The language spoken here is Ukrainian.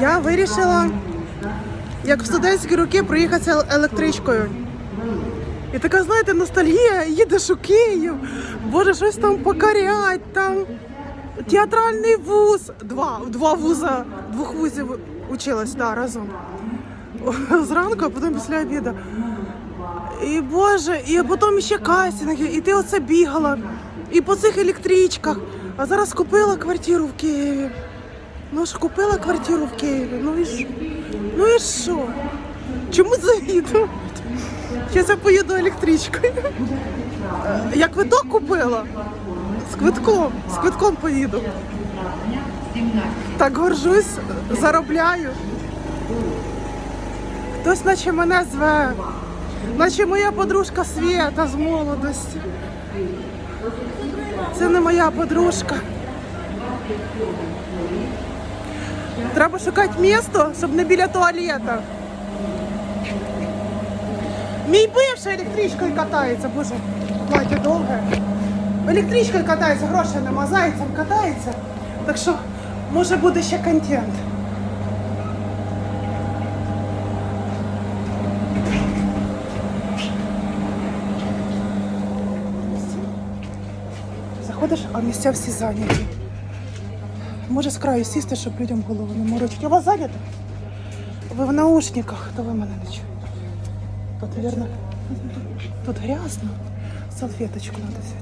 Я вирішила, як в студентські роки, проїхатися електричкою. І така, знаєте, ностальгія, їдеш у Київ, боже, щось там покорять, там театральний вуз. Два, два вуза, двох вузів училась да, разом. Зранку, а потім після обіду. І Боже, і потім ще кастинги, і ти оце бігала, і по цих електричках. А зараз купила квартиру в Києві. Ну ж купила квартиру в Києві. Ну і що? Ну і що? Чому завідувати? Я поїду електричкою. Е, Я квиток купила. З квитком. З квитком поїду. Так горжусь, заробляю. Хтось наче мене зве. Наче моя подружка Свєта з молодості. Це не моя подружка. Треба шукати місто, щоб не біля туалета. Мій бивший електричкою катається, боже, плаття довге. Електричкою катається, грошей нема, зайцем катається. Так що може буде ще контент. Заходиш, а місця всі зайняті. Може з краю сісти, щоб людям голову не морочити. У вас зайнята? Ви в наушниках, то ви мене не чуєте. Тут, вірно, тут грязно. Салфеточку треба взяти.